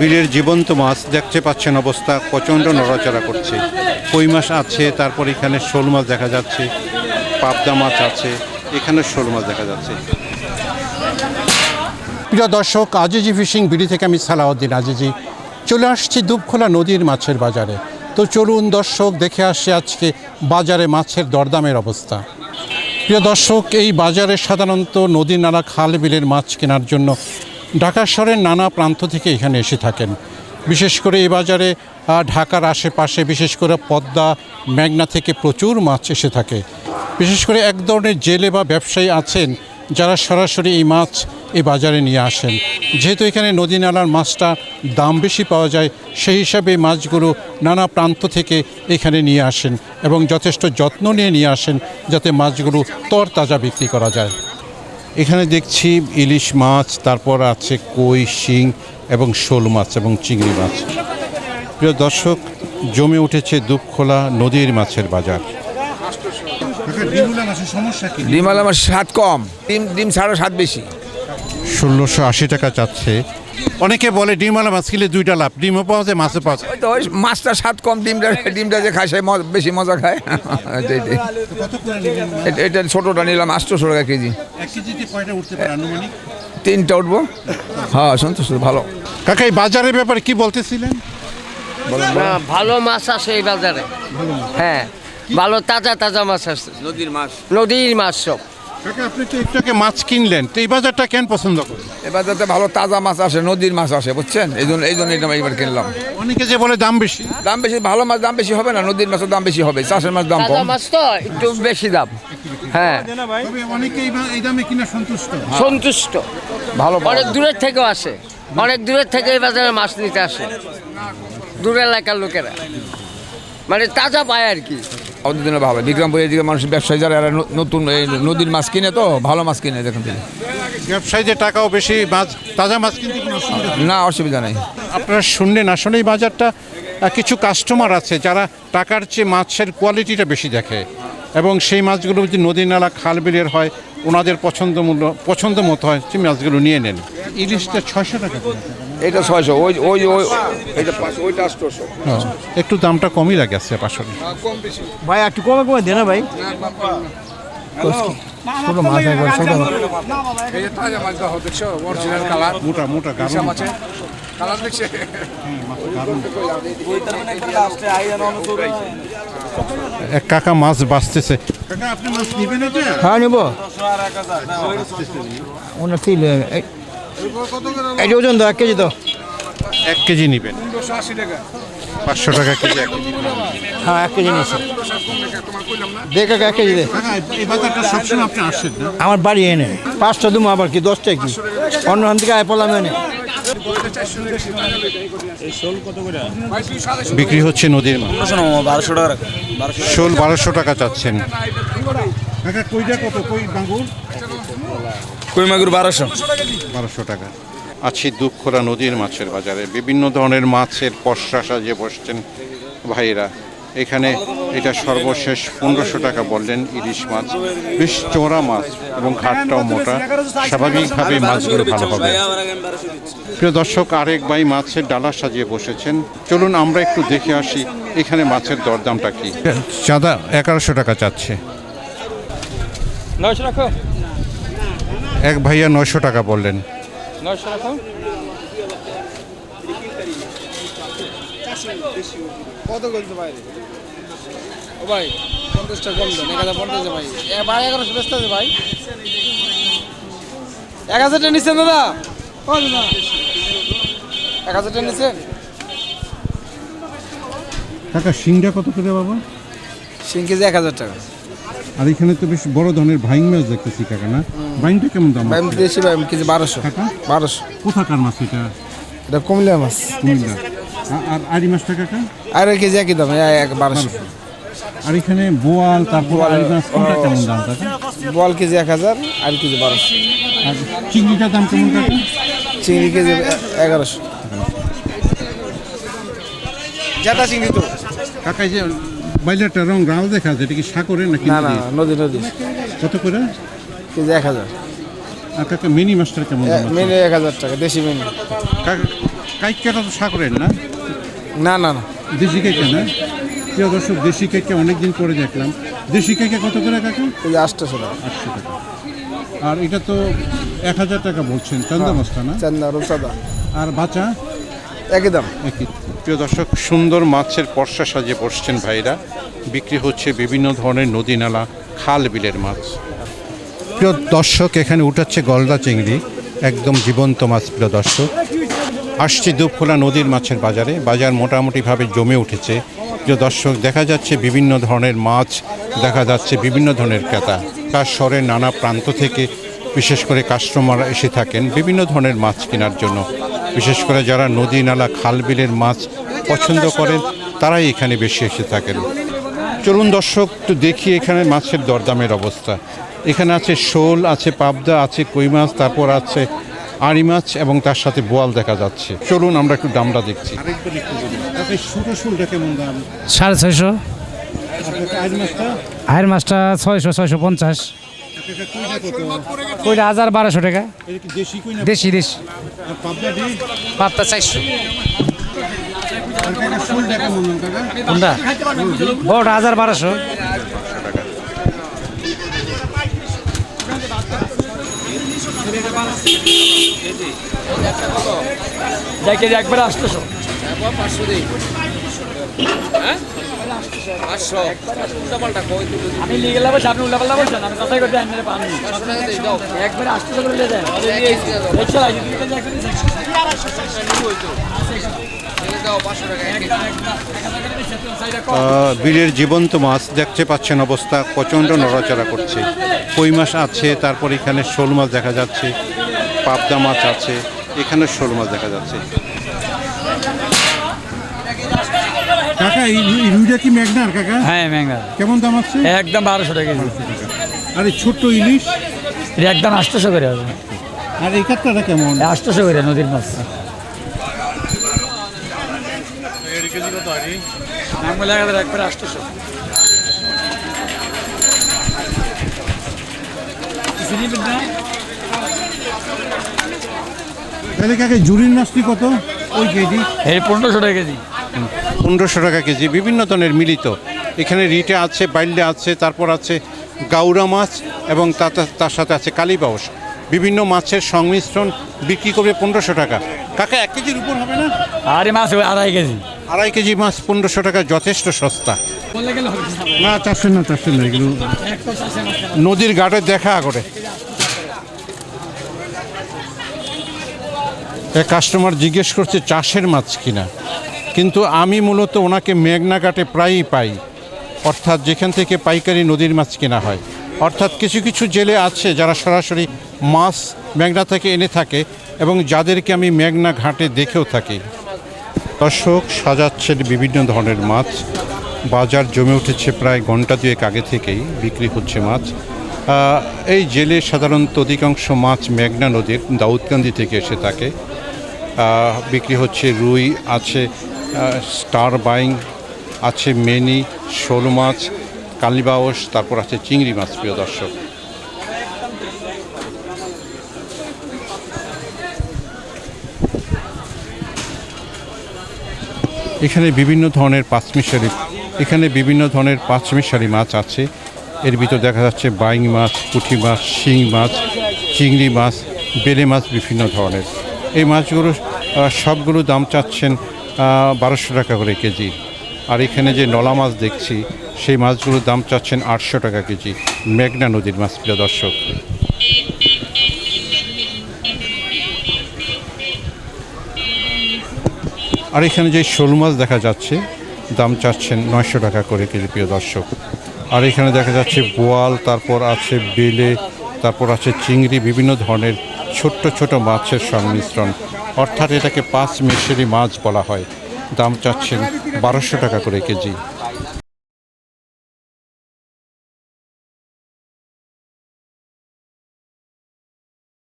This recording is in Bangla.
বিলের জীবন্ত মাছ দেখতে পাচ্ছেন অবস্থা, প্রচণ্ড নড়াচড়া করছে। কই মাছ আছে, তারপর এখানে শোল মাছ দেখা যাচ্ছে, পাবদা মাছ আছে, এখানে শোল মাছ দেখা যাচ্ছে। প্রিয় দর্শক, আজিজি ফিশিং বিডি থেকে আমি সালাউদ্দিন আজিজি। চলে আসছি দুবখোলা নদীর মাছের বাজারে। তো চলুন দর্শক, দেখে আসছে আজকে বাজারে মাছের দরদামের অবস্থা। প্রিয় দর্শক, এই বাজারে সাধারণত নদী নালা খাল বিলের মাছ কেনার জন্য ঢাকা শহরের নানা প্রান্ত থেকে এখানে এসে থাকেন। বিশেষ করে এই বাজারে ঢাকার আশেপাশে বিশেষ করে পদ্মা মেঘনা থেকে প্রচুর মাছ এসে থাকে। বিশেষ করে এক ধরনের জেলে বা ব্যবসায়ী আছেন যারা সরাসরি এই মাছ এই বাজারে নিয়ে আসেন। যেহেতু এখানে নদী নালার মাছটা দাম বেশি পাওয়া যায় সেই হিসাবে এই মাছগুলো নানা প্রান্ত থেকে এখানে নিয়ে আসেন এবং যথেষ্ট যত্ন নিয়ে নিয়ে আসেন যাতে মাছগুলো তরতাজা বিক্রি করা যায়। এখানে দেখছি ইলিশ মাছ তারপর আছে কই শিং এবং শোল মাছ এবং চিংড়ি মাছ। প্রিয় দর্শক জমে উঠেছে দুপখোলা নদীর মাছের বাজার। সমস্যা কি? ডিম আলা স্বাদ কম। ডিম ডিম ছাড়া স্বাদ বেশি। ষোলোশো আশি টাকা চাচ্ছে। অনেকে বলে ডিমওয়ালা মাছ কিনলে দুইটা লাভ ডিমও পাওয়া যায় মাছও পাওয়া যায়। ওই তো ওই মাছটা স্বাদ কম ডিমটা ডিমটা যে খায় সে ম- বেশি মজা খায়। এটা- এটা ছোটোটা নিলাম আটশোশো টাকা কেজি। তিনটা উঠবো? হ্যাঁ সন্তুষ্ট ভালো। কাকা এই বাজারের ব্যাপারে কি বলতেছিলেন? না ভালো মাছ আসে এই বাজারে। হ্যাঁ ভালো তাজা তাজা মাছ আসছে নদীর মাছ। নদীর মাছ সব। কাকা আপনি তো একটু আগে মাছ কিনলেন তো এই বাজারটা কেন পছন্দ করেন? যাতে ভালো তাজা মাছ আসে নদীর মাছ আসে বুঝছেন? এই জন্য এই জন্য এটা কিনলাম। অনেকে যে বলে দাম বেশি। দাম বেশি ভালো মাছ দাম বেশি হবে না নদীর মাছের দাম বেশি হবে চাষের মাছ দাম কম। মাছ তো একটু বেশি দাম। হ্যাঁ। তবে অনেকে এই বা- এই দামে কিনা সন্তুষ্ট। সন্তুষ্ট। ভালো পাওয়া অনেক যায়। দূরের থেকেও আসে। অনেক দূরের থেকে এই বাজারে মাছ নিতে আসে। দূর এলাকার লোকেরা। মানে তাজা পায় আর কি। আমাদের জন্য ভালো বিক্রমপুর এদিকে মানুষ ব্যবসায়ী যারা এরা নতুন এই নদীর মাছ কিনে তো ভালো মাছ কিনে দেখুন থেকে। ব্যবসায়ীদের টাকাও বেশি মাছ তাজা মাছ কিনতে কোনো অসুবিধা না অসুবিধা নেই। আপনারা শুনলেন আসলে এই বাজারটা কিছু কাস্টমার আছে যারা টাকার চেয়ে মাছের কোয়ালিটিটা বেশি দেখে এবং সেই মাছগুলো যদি নদী নালা খাল বিলের হয় ওনাদের পছন্দ মূল্য পছন্দ মতো হয় সেই মাছগুলো নিয়ে নেন। ইলিশটা ছয়শো টাকা। এটা ছয়শো ওই ওই ওই এটা পাঁচশো ওইটা আটশোশো। হ্যাঁ, একটু দামটা কমই লাগে আছে আসলে ভাই একটু কমে কমে দে না ভাই। ছোট মাছ একবার ছোট। মোটা কালার দেখছে? এক কাকা মাছ বাঁচতেছে। মাছ হ্যাঁ নেব। ওনার এই ওজন তো এক কেজি তো এক কেজি নিবেন। পাঁচশো টাকা কেজি এক কেজি। হ্যাঁ এক কেজি নিয়েছি। দেখে এক কেজি দে। কাকা এই বাজারটা সবসময় আপনি আসেন না আমার বাড়ি এনে। পাঁচটা দুমো আবার কি দশটা কি? অন্য হান থেকে আয় পড়লাম এনে। বিক্রি হচ্ছে নদীর বারোশো টাকা শোল বারোশো টাকা চাচ্ছেন। কইটা কত কই কই মাগুর বারোশো। বারোশো টাকা। আছি দুঃখরা নদীর মাছের বাজারে। বিভিন্ন ধরনের মাছের পশরা সাজিয়ে বসছেন ভাইয়েরা। এখানে এটা সর্বশেষ পনেরোশো টাকা বললেন ইলিশ মাছ। বেশ চোরা মাছ এবং ঘাটটাও মোটা। স্বাভাবিকভাবে মাছগুলো ভালো হবে। প্রিয় দর্শক আরেক ভাই মাছের ডালা সাজিয়ে বসেছেন। চলুন আমরা একটু দেখে আসি এখানে মাছের দরদামটা কি। চাঁদা এগারোশো টাকা চাচ্ছে। নয়শো রাখো এক ভাইয়া নয়শো টাকা বললেন। নয়শো রাখো কত করতে বাইরে ও ভাই পঞ্চাশটা কম দেন এক হাজার পঞ্চাশ ভাই। ভাই এগারোশো ব্যস্ত আছে ভাই। এক হাজারটা নিচ্ছেন দাদা? ও দাদা এক হাজারটা নিচ্ছেন? কাকা সিংড়া কত করে বাবা? সিং কেজি এক হাজার টাকা। আর এখানে তো বেশ বড় ধরনের ভাইং মাছ দেখতেছি কাকা না ভাইংটা কেমন দাম ভাই দিয়েছি ভাই কেজি বারোশো। কাকা? বারোশো। কোথাকার মাছ এটা? এটা কমিলা মাছ। কুমিল্লা। আর আড়ি মাছটা কাকা? আর কেজি একই দাম এক বারোশো। আর এখানে বোয়াল তারপর আড়ি মাছ কোনটা কেমন দাম কাকা? বল কেজি এক হাজার আর কেজি বারোশো। আর চিংড়িটার দাম কেমন কাকা? চিংড়ি কেজি এগারোশো। জাতা চিংড়ি তো। কাকা যে বাইলারটা রং রাও দেখা যায় এটা কি সাগরে নাকি না না নদী নদী। কত করে? কেজি এক হাজার। আর কাকা মিনি মাছটার কেমন মিনি এক হাজার টাকা দেশি মিনি। কাইকাটা তো সাগরের না? না না না। দেশি কাইকা না? প্রিয় দর্শক দেশি কাইকা অনেকদিন পরে দেখলাম। দেশি কাইকা কত করে কাকা? কেজি আটশোশো টাকা। আটশো টাকা। আর এটা তো এক হাজার টাকা বলছেন চান্দা মাছটা না? চান্দা রূপসাদা আর বাচ্চা? একই দাম। একই প্রিয় দর্শক, সুন্দর মাছের পর্সা সাজিয়ে বসছেন ভাইরা। বিক্রি হচ্ছে বিভিন্ন ধরনের নদী নালা খাল বিলের মাছ। প্রিয় দর্শক, এখানে উঠাচ্ছে গলদা চিংড়ি, একদম জীবন্ত মাছ প্রিয় দর্শক। আসছে দুপখোলা নদীর মাছের বাজারে, বাজার মোটামুটিভাবে জমে উঠেছে। প্রিয় দর্শক, দেখা যাচ্ছে বিভিন্ন ধরনের মাছ, দেখা যাচ্ছে বিভিন্ন ধরনের ক্রেতা। তার শহরের নানা প্রান্ত থেকে, বিশেষ করে কাস্টমার এসে থাকেন বিভিন্ন ধরনের মাছ কেনার জন্য। বিশেষ করে যারা নদী নালা খাল বিলের মাছ পছন্দ করেন তারাই এখানে বেশি এসে থাকেন। চলুন দর্শক তো দেখি এখানে মাছের দরদামের অবস্থা। এখানে আছে শোল আছে পাবদা আছে কই মাছ তারপর আছে আড়ি মাছ এবং তার সাথে বোয়াল দেখা যাচ্ছে। চলুন আমরা একটু দামটা দেখছি। ছোটো শোলটা কেমন দাম? সাড়ে ছয়শো। হায়ের মাছটা ছয়শো ছয়শো পঞ্চাশ। ওইটা হাজার বারোশো টাকা? দেশি কই না? দেশি পাত্তা চারশো। কোনটা? বড়টা হাজার বারোশো। যাই কেজি একবারে আসতেছো আমি নিয়ে গেলাম আপনি উল্টা পাল্টা বলছেন আমি কথাই করতে আনলে পানি একবারে আসতেছো করে নিয়ে যান দেখছ আজ দুই কেজি। একবারে আহ, বিলের জীবন্ত মাছ দেখতে পাচ্ছেন অবস্থা প্রচণ্ড নড়াচড়া করছে। কই মাছ আছে তারপর এখানে শোল মাছ দেখা যাচ্ছে পাবদা মাছ আছে এখানে শোল মাছ দেখা যাচ্ছে। কাকা এই রুইটা কি কাকা? হ্যাঁ কেমন দাম আছে একদম বারোশো টাকা কেজি। আর এই ছোট্ট ইলিশ? এটা একদম আটশোশো করে হবে। আর এই কাতলাটা কেমন? আটশোশো করে নদীর মাছ। একবারে আটশোশো। তাহলে কাকা জুরির মাছটি কত? ওই কেজি। এই পনেরোশো টাকা কেজি। পনেরোশো টাকা কেজি বিভিন্ন ধরনের মিলিত। এখানে রিটে আছে বাইল্যে আছে তারপর আছে গাউরা মাছ এবং তার সাথে আছে কালীবাউস বিভিন্ন মাছের সংমিশ্রণ বিক্রি করবে পনেরোশো টাকা। কাকা এক কেজির উপর হবে না? আর এই মাছ আড়াই কেজি। আড়াই কেজি মাছ পনেরোশো টাকা যথেষ্ট সস্তা। না। চারশো না চারশো না এগুলো নদীর ঘাটে দেখা করে। কাস্টমার জিজ্ঞেস করছে চাষের মাছ কিনা? কিন্তু আমি মূলত ওনাকে মেঘনা ঘাটে প্রায়ই পাই। অর্থাৎ যেখান থেকে পাইকারি নদীর মাছ কেনা হয়। অর্থাৎ কিছু কিছু জেলে আছে যারা সরাসরি মাছ মেঘনা থেকে এনে থাকে এবং যাদেরকে আমি মেঘনা ঘাটে দেখেও থাকি। দর্শক, সাজাচ্ছেন বিভিন্ন ধরনের মাছ। বাজার জমে উঠেছে প্রায় ঘণ্টা দুয়েক আগে থেকেই বিক্রি হচ্ছে মাছ। এই জেলে সাধারণত অধিকাংশ মাছ মেঘনা নদীর দাউদকান্দি থেকে এসে থাকে। বিক্রি হচ্ছে রুই, আছে স্টার বাইং, আছে মেনি, শোল মাছ কালিবাউস তারপর আছে চিংড়ি মাছ, প্রিয় দর্শক। এখানে বিভিন্ন ধরনের পাঁচমিশালি, এখানে বিভিন্ন ধরনের পাঁচমিশালি মাছ আছে। এর ভিতর দেখা যাচ্ছে বাইং মাছ, পুঁটি মাছ, শিং মাছ, চিংড়ি মাছ, বেলে মাছ, বিভিন্ন ধরনের। এই মাছগুলো সবগুলো দাম চাচ্ছেন বারোশো টাকা করে কেজি। আর এখানে যে নলা মাছ দেখছি, সেই মাছগুলোর দাম চাচ্ছেন আটশো টাকা কেজি। মেঘনা নদীর মাছ, প্রিয় দর্শক। আর এখানে যে শোল মাছ দেখা যাচ্ছে, দাম চাচ্ছেন নয়শো টাকা করে কেজি, প্রিয় দর্শক। আর এখানে দেখা যাচ্ছে বোয়াল, তারপর আছে বেলে, তারপর আছে চিংড়ি, বিভিন্ন ধরনের ছোট্ট ছোট মাছের সংমিশ্রণ, অর্থাৎ এটাকে পাঁচ মিশরি মাছ বলা হয়। দাম চাচ্ছেন বারোশো টাকা করে কেজি।